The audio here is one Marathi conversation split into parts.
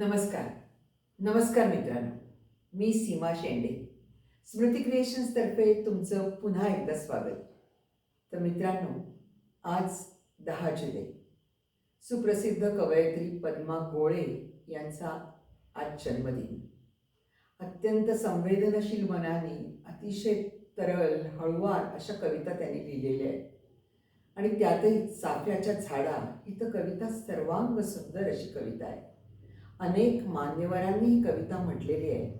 नमस्कार. नमस्कार मित्रांनो. मी सीमा शेंडे. स्मृती क्रिएशन्सतर्फे तुमचं पुन्हा एकदा स्वागत. तर मित्रांनो आज दहा जुलै. सुप्रसिद्ध कवयित्री पद्मा गोळे यांचा आज जन्मदिन. अत्यंत संवेदनशील मनाने अतिशय तरल हळुवार अशा कविता त्यांनी लिहिलेल्या आहेत. आणि त्यातही चाफ्याच्या झाडा ही तर कविता सर्वांग सुंदर अशी कविता आहे अनेक मान्यवरांनी ही कविता म्हटलेली आहे.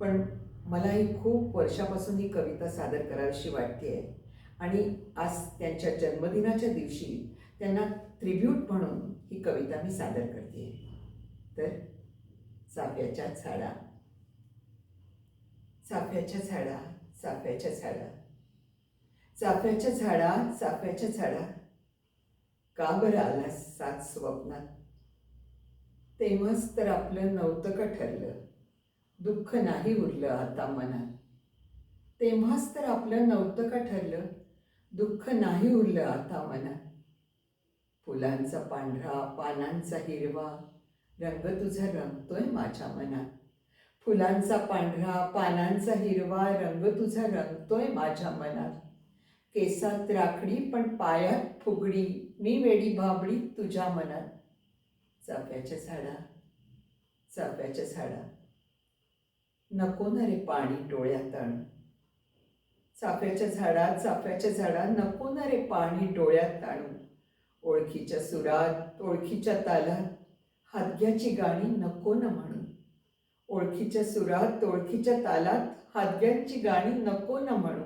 पण मला ही खूप वर्षापासून ही कविता सादर करावीशी वाटते आहे आणि आज त्यांच्या जन्मदिनाच्या दिवशी त्यांना त्रिब्यूट म्हणून ही कविता मी सादर करते तर चाफ्याच्या झाडा चाफ्याच्या झाडा चाफ्याच्या झाडा. चाफ्याच्या झाडा चाफ्याच्या झाडा. का बरं आलास सात स्वप्नात? तेव्हाच तर आपलं नव्हतं ठरलं? दुःख नाही उरलं आता मनात. तेव्हाच तर आपलं नव्हतं का ठरलं? दुःख नाही उरलं आता मनात. फुलांचा पांढरा पानांचा हिरवा रंग तुझा रंगतोय माझ्या मनात. फुलांचा पांढरा पानांचा हिरवा रंग तुझा रंगतोय माझ्या मनात. केसात राखडी पण पायात फुगडी मी वेडी भाबडी तुझ्या मनात. चाफ्याच्या झाडा चाफ्याच्या झाडा. नको ना रे पाणी डोळ्यात आणू. चाफ्याच्या झाडा चाफ्याच्या झाडा नको ना रे पाणी डोळ्यात आणू. ओळखीच्या सुरात ओळखीच्या तालात हादग्याची गाणी नको ना म्हणू. ओळखीच्या सुरात ओळखीच्या तालात हादग्यांची गाणी नको ना म्हणू.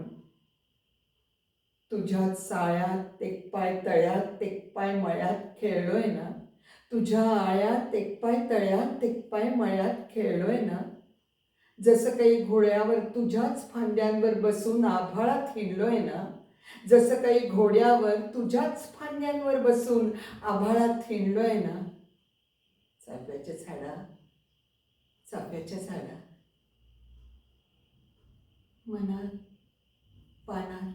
तुझ्या साळ्यात एक पाय तळ्यात एक पाय मळ्यात खेळलोय ना? तुझ्या आळ्यात एक पाय तळ्यात एक पाय मळ्यात खेळलोय ना? जसं काही घोड्यावर तुझ्याच फांद्यांवर बसून आभाळात हिंडलोय ना? जसं काही घोड्यावर तुझ्याच फांद्यांवर बसून आभाळात हिंडलोय ना? चाफ्याच्या झाडा चाफ्याच्या झाडा. मनात पानात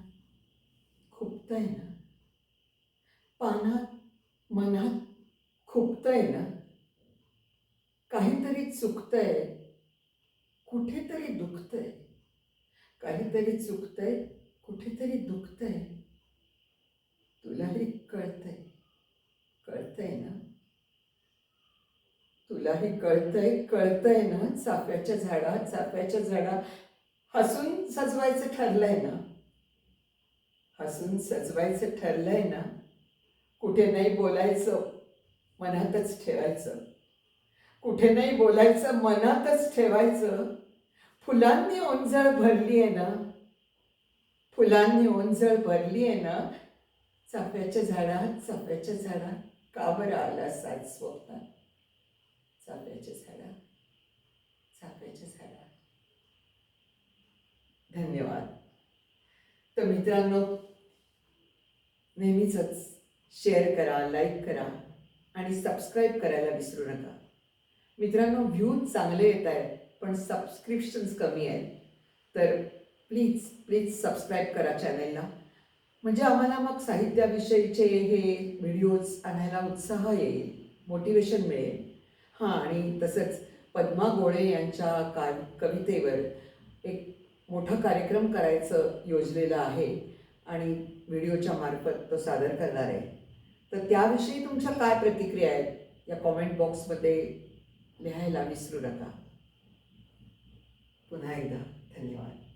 खुपतंय ना? पानात मनात चुकतंय ना? काहीतरी चुकतंय कुठेतरी दुखतंय. काहीतरी चुकतंय कुठेतरी दुखतंय. तुलाही कळतंय. कळतंय ना? तुलाही कळतंय कळतंय ना? चाफ्याच्या झाडा चाफ्याच्या झाडा. हसून सजवायचं ठरलंय ना? हसून सजवायचं ठरलंय ना? कुठे नाही बोलायचं. मनातच ठेवायचं. कुठे नाही बोलायचं मनातच ठेवायचं. फुलांनी ओंजळ भरली आहे ना? फुलांनी ओंजळ भरली आहे ना? चाफ्याच्या झाडात चाफ्याच्या झाडात का बरं आला सात स्वप्नात चाफ्याच्या झाडा चाफ्याच्या झाडात. धन्यवाद. तर मित्रांनो नेहमीच शेअर करा लाईक करा. आणि सबस्क्राईब करायला विसरू नका. मित्रांनो व्ह्यूज चांगले येत आहेत पण सबस्क्रिप्शन्स कमी आहेत. तर प्लीज प्लीज सबस्क्राईब करा चॅनलला म्हणजे आम्हाला मग साहित्याविषयीचे हे व्हिडिओज आणायला उत्साह येईल मोटिवेशन मिळेल. हां आणि तसंच पद्मा गोळे यांच्या का कवितेवर एक मोठा कार्यक्रम करायचं योजलेलं आहे आणि व्हिडिओच्या मार्फत तो सादर करणार आहे. तर त्याविषयी तुमच्या काय प्रतिक्रिया आहेत? या कॉमेंट बॉक्समध्ये लिहायला विसरू नका. पुन्हा एकदा धन्यवाद.